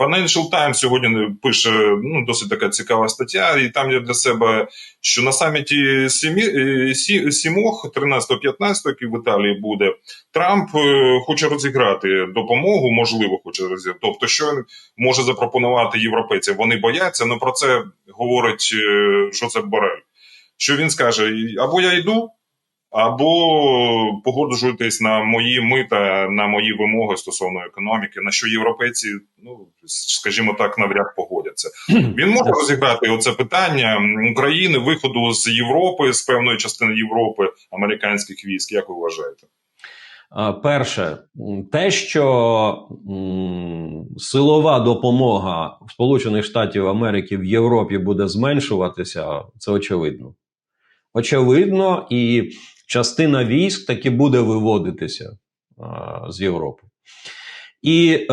Financial Times сьогодні пише ну, досить така цікава стаття, і там є для себе, що на саміті сімох, 13-15, який в Італії буде, Трамп е, хоче розіграти допомогу, можливо, хоче розіграти. Тобто, що він може запропонувати європейцям? Вони бояться, але про це говорить е, Жозеп Борель. Що він скаже: або я йду або погоджуєтесь на мої мита, на мої вимоги стосовно економіки, на що європейці, ну скажімо так, навряд погодяться. Він може розіграти оце питання України, виходу з Європи, з певної частини Європи, американських військ. Як ви вважаєте? Перше, те, що силова допомога Сполучених Штатів Америки в Європі буде зменшуватися, це очевидно. Очевидно, і частина військ таки буде виводитися з Європи. І е,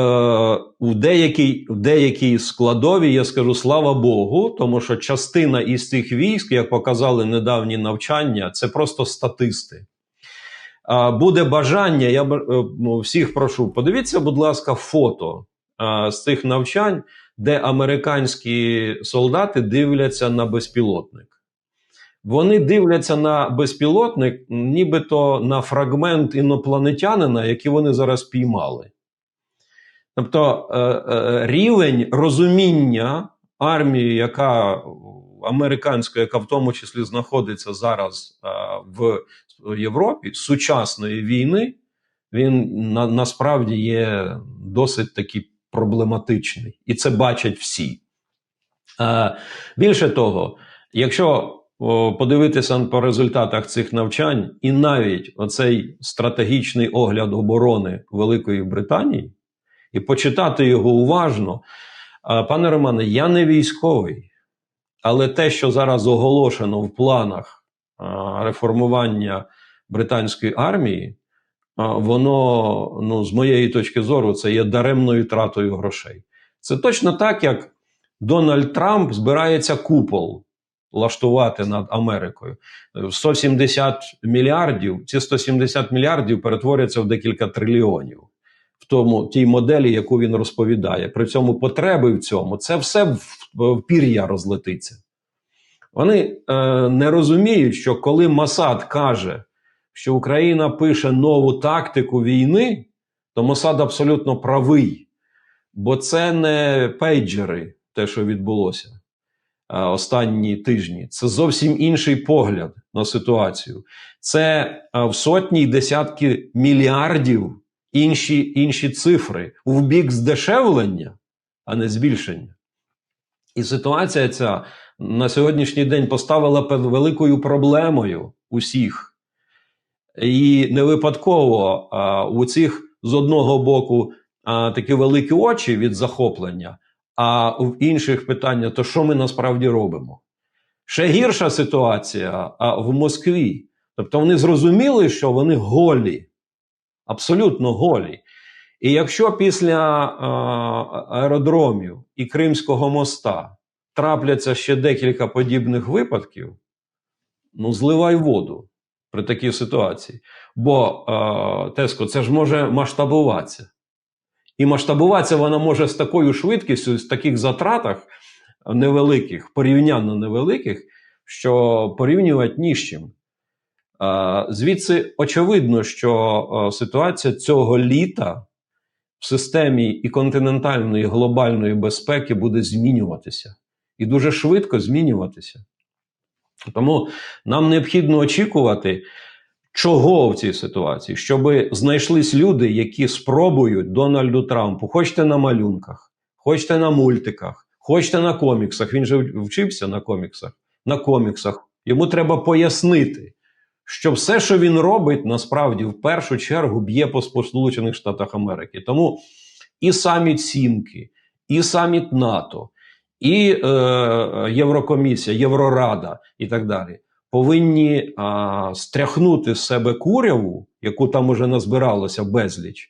в деякій в деякій складові я скажу слава Богу, тому що частина із цих військ, як показали недавні навчання, це просто статисти. А, Буде бажання, я е, ну, всіх прошу, подивіться, будь ласка, фото а, з цих навчань, де американські солдати дивляться на безпілотник. Вони дивляться на безпілотник, нібито на фрагмент інопланетянина, який вони зараз піймали. Тобто е, е, рівень розуміння армії, яка американська, яка в тому числі знаходиться зараз е, в Європі, сучасної війни, він на, насправді є досить таки проблематичний. І це бачать всі. Більше того, якщо подивитися по результатах цих навчань, і навіть оцей стратегічний огляд оборони Великої Британії, і почитати його уважно. Пане Романе, я не військовий, але те, що зараз оголошено в планах реформування британської армії, воно, ну, з моєї точки зору, це є даремною тратою грошей. Це точно так, як Дональд Трамп збирається купол влаштувати над Америкою. 170 мільярдів. Ці 170 мільярдів перетворяться в декілька трильйонів в тому тій моделі, яку він розповідає. При цьому потреби в цьому це все в, в пір'я розлетиться. Вони е, не розуміють, що коли Масад каже, що Україна пише нову тактику війни, то Масад абсолютно правий. Бо це не пейджери, те, що відбулося. Е, останні тижні. Це зовсім інший погляд на ситуацію. Це е, в сотні й десятки мільярдів інші, інші цифри в бік здешевлення, а не збільшення. І ситуація ця на сьогоднішній день поставила великою проблемою усіх. І не випадково а, у цих з одного боку а, такі великі очі від захоплення, а в інших питаннях, то що ми насправді робимо? Ще гірша ситуація а в Москві. Тобто вони зрозуміли, що вони голі, абсолютно голі. І якщо після а, аеродромів і Кримського моста трапляться ще декілька подібних випадків, ну зливай воду при такій ситуації. Бо а, Теско, це ж може масштабуватися. І масштабуватися вона може з такою швидкістю, з таких затратах невеликих, порівняно невеликих, що порівнювати ні з чим. Звідси очевидно, що ситуація цього літа в системі і континентальної і глобальної безпеки буде змінюватися. І дуже швидко змінюватися. Тому нам необхідно очікувати. Чого в цій ситуації? Щоб знайшлись люди, які спробують Дональду Трампу, хочете на малюнках, хочете на мультиках, хочете на коміксах. Він же вчився на коміксах. На коміксах. Йому треба пояснити, що все, що він робить, насправді в першу чергу б'є по Сполучених Штатах Америки. Тому і саміт Сімки, і саміт НАТО, і е, Єврокомісія, Єврорада і так далі повинні а, стряхнути з себе куряву, яку там уже назбиралося безліч,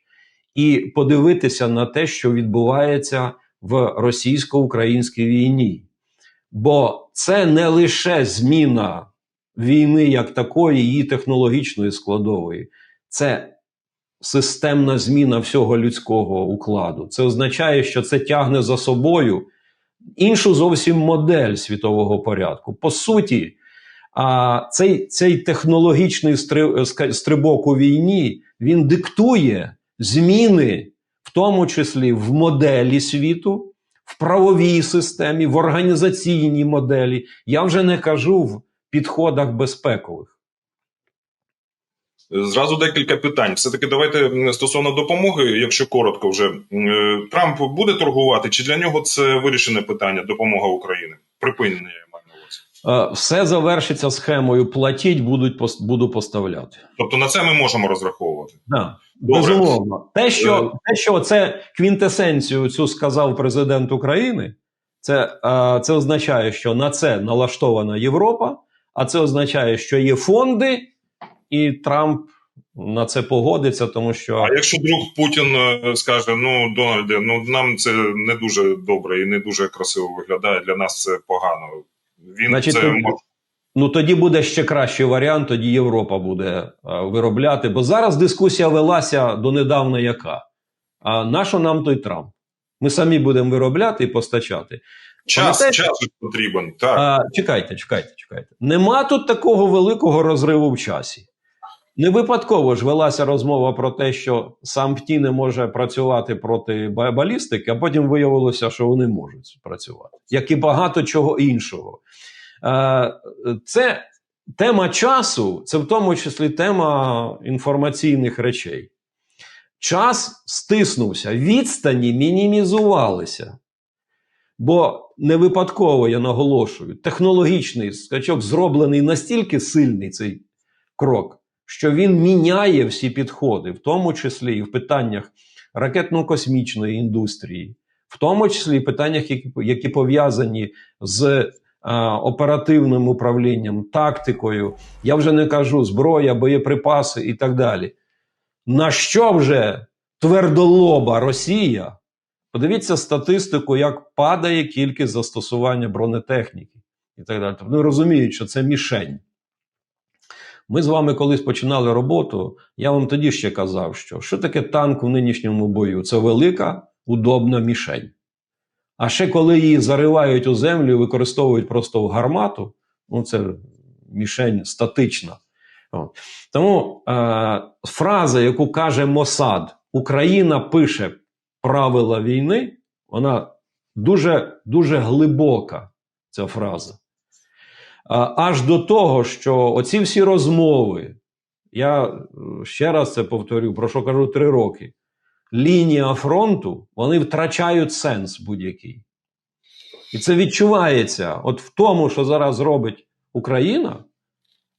і подивитися на те, що відбувається в російсько-українській війні. Бо це не лише зміна війни як такої, її технологічної складової, це системна зміна всього людського укладу. Це означає, що це тягне за собою іншу зовсім модель світового порядку. По суті, а цей, цей технологічний стрибок у війні він диктує зміни, в тому числі в моделі світу, в правовій системі, в організаційній моделі. Я вже не кажу в підходах безпекових. Зразу декілька питань. Все-таки давайте стосовно допомоги, якщо коротко вже. Е, Трамп буде торгувати, чи для нього це вирішене питання допомога Україні? Припинення я маю на увазі. Е, Все завершиться схемою платіть, будуть буду поставляти. Тобто на це ми можемо розраховувати. Да, Добре. безумовно. Те, Е. що, те, що це квінтесенцію цю сказав президент України, це, е, це означає, що на це налаштована Європа, а це означає, що є фонди, і Трамп на це погодиться, тому що А якщо друг Путін е, скаже: ну Дональде, ну нам це не дуже добре і не дуже красиво виглядає. Для нас це погано. Він Значить, це ти- може. Ну тоді буде ще кращий варіант, тоді Європа буде а, виробляти. Бо зараз дискусія велася донедавна яка? А нащо нам той Трамп? Ми самі будемо виробляти і постачати. час, пам'ятаєте- час потрібен. Так. А, чекайте, чекайте, чекайте. Нема тут такого великого розриву в часі. Не випадково ж велася розмова про те, що сам ПТІ не може працювати проти балістики, а потім виявилося, що вони можуть працювати, як і багато чого іншого. Е, Це тема часу, це в тому числі тема інформаційних речей. Час стиснувся, відстані мінімізувалися. Бо не випадково я наголошую, технологічний скачок зроблений настільки сильний цей крок, що він міняє всі підходи, в тому числі і в питаннях ракетно-космічної індустрії, в тому числі і питаннях, які, пов'язані з оперативним управлінням, тактикою. Я вже не кажу зброя, боєприпаси і так далі. На що вже твердолоба Росія? Подивіться статистику, як падає кількість застосування бронетехніки і так далі. Тобто Вони розуміють, що це мішень. Ми з вами колись починали роботу. Я вам тоді ще казав, що що таке танк в нинішньому бою? Це велика, удобна мішень. А ще коли її заривають у землю і використовують просто в гармату, ну це мішень статична. Тому е, фраза, яку каже Мосад, Україна пише правила війни, вона дуже, дуже глибока, ця фраза. Аж до того, що оці всі розмови, я е, ще раз це повторю, про що кажу три роки. Лінія фронту, вони втрачають сенс будь-який. І це відчувається от в тому, що зараз робить Україна,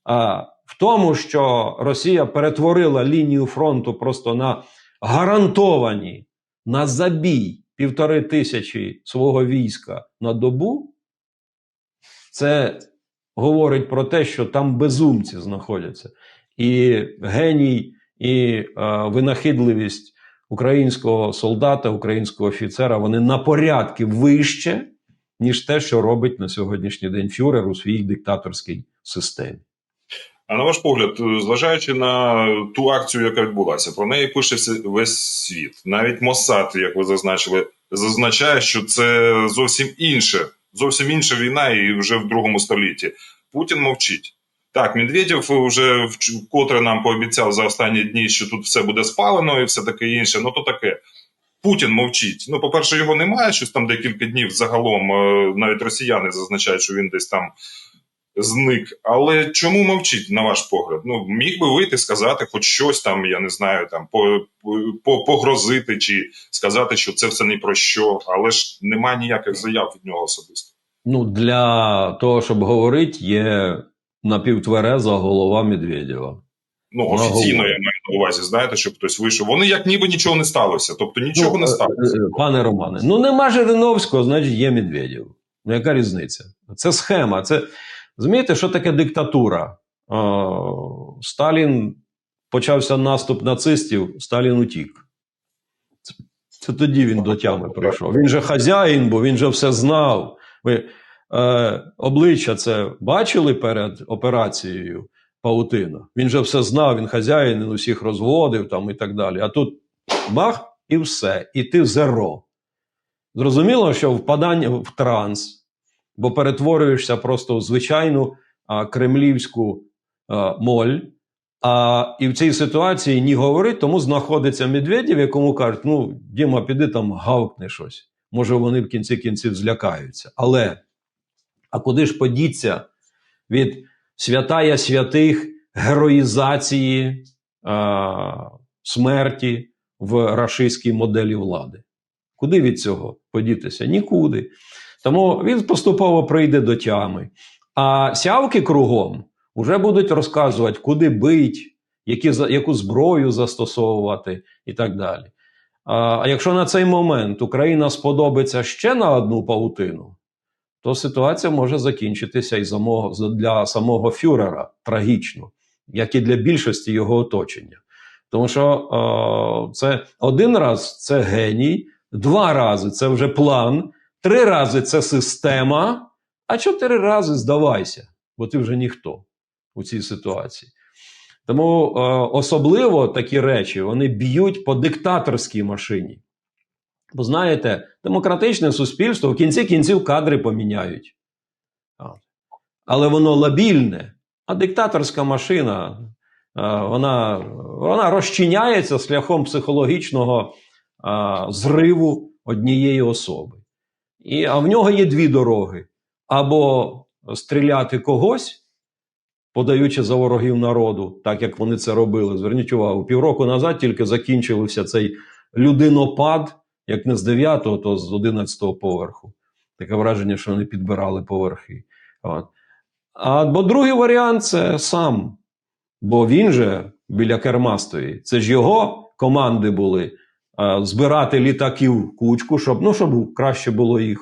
а в тому, що Росія перетворила лінію фронту просто на гарантовані на забій півтори тисячі свого війська на добу, це говорить про те, що там безумці знаходяться. І геній, і е, винахідливість українського солдата, українського офіцера, вони на порядки вище, ніж те, що робить на сьогоднішній день фюрер у своїй диктаторській системі. А на ваш погляд, е, зважаючи на ту акцію, яка відбулася, про неї пише весь світ. Навіть Моссад, як ви зазначили, зазначає, що це зовсім інше, зовсім інша війна, і вже в другому столітті. Путін мовчить. Так, Медведєв вже вкотре нам пообіцяв за останні дні, що тут все буде спалено і все таке інше. Ну то таке. Путін мовчить. Ну, по-перше, його немає. Щось там декілька днів загалом. е, Навіть росіяни зазначають, що він десь там зник. Але чому мовчить, на ваш погляд? Ну, міг би вийти, сказати хоч щось там, я не знаю, там по, по, погрозити чи сказати, що це все не про що, але ж немає ніяких заяв від нього особисто. Ну, для того, щоб говорити, є напівтвереза голова Медведєва. Ну, офіційно я маю на увазі, знаєте, щоб хтось вийшов. Вони як ніби нічого не сталося. Тобто нічого ну, не е, сталося. е, Пане Романе, ну нема Жириновського, значить є Медведєв. Ну, яка різниця? Це схема. Це розумієте, що таке диктатура? Сталін почався наступ нацистів, Сталін утік. Це, це тоді він до тями прийшов. Він же хазяїн, бо він же все знав. Ви е, обличчя це бачили перед операцією паутина. Він же все знав, він хазяїн, він усіх розводив там і так далі. А тут бах, і все, і ти зеро. Зрозуміло, що впадання в транс, бо перетворюєшся просто в звичайну а, кремлівську а, моль. А, і в цій ситуації ні говорить, тому знаходиться Медведєв, якому кажуть: ну, Діма, піди там гавкни щось. Може, вони в кінці кінців злякаються. Але а куди ж подіться від святая святих героїзації а, смерті в рашистській моделі влади? Куди від цього подітися? Нікуди. Тому він поступово прийде до тями. А сявки кругом вже будуть розказувати, куди бить, які, яку зброю застосовувати і так далі. А якщо на цей момент Україна сподобиться ще на одну паутину, то ситуація може закінчитися і для самого фюрера трагічно, як і для більшості його оточення. Тому що е, це один раз це геній, два рази це вже план, три рази це система, а чотири рази здавайся, бо ти вже ніхто у цій ситуації. Тому е, особливо такі речі вони б'ють по диктаторській машині. Бо знаєте, демократичне суспільство в кінці кінців кадри поміняють. Але воно лабільне, а диктаторська машина е, вона, вона розчиняється шляхом психологічного е, зриву однієї особи. І, а в нього є дві дороги: або стріляти когось, подаючи за ворогів народу, так як вони це робили. Зверніть увагу, півроку назад тільки закінчився цей людинопад, як не з 9, то з 11 го поверху. Таке враження, що вони підбирали поверхи. От. А бо другий варіант це сам. Бо він же біля керма стоїть. Це ж його команди були збирати літаків кучку, щоб, ну, щоб краще було їх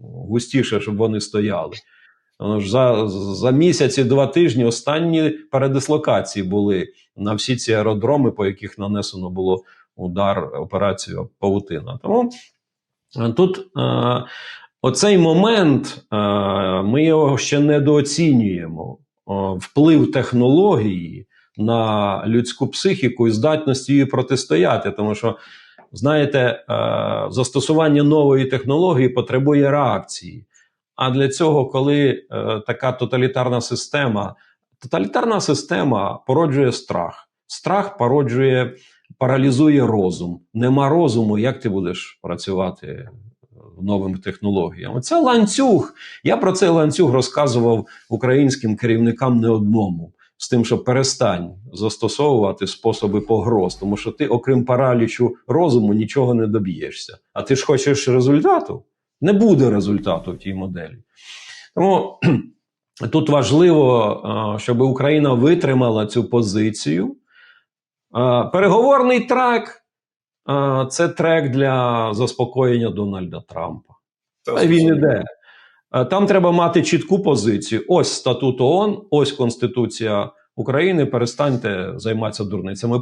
густіше, щоб вони стояли. Воно ж за, за місяць і два тижні останні передислокації були на всі ці аеродроми, по яких нанесено було удар операцію Паутина. Тому е, тут е, оцей момент е, ми його ще недооцінюємо. Вплив технології на людську психіку і здатність її протистояти. Тому що, знаєте, е, застосування нової технології потребує реакції. А для цього, коли е, така тоталітарна система, тоталітарна система породжує страх. Страх породжує, паралізує розум. Нема розуму, як ти будеш працювати новими технологіями. Це ланцюг. Я про цей ланцюг розказував українським керівникам не одному. З тим, що перестань застосовувати способи погроз, тому що ти, окрім паралічу розуму, нічого не доб'єшся. А ти ж хочеш результату? Не буде результату в тій моделі. Тому тут важливо, щоб Україна витримала цю позицію. Переговорний трек це трек для заспокоєння Дональда Трампа. Та він іде. Е, Там треба мати чітку позицію. Ось статут ООН, ось Конституція України. Перестаньте займатися дурницями.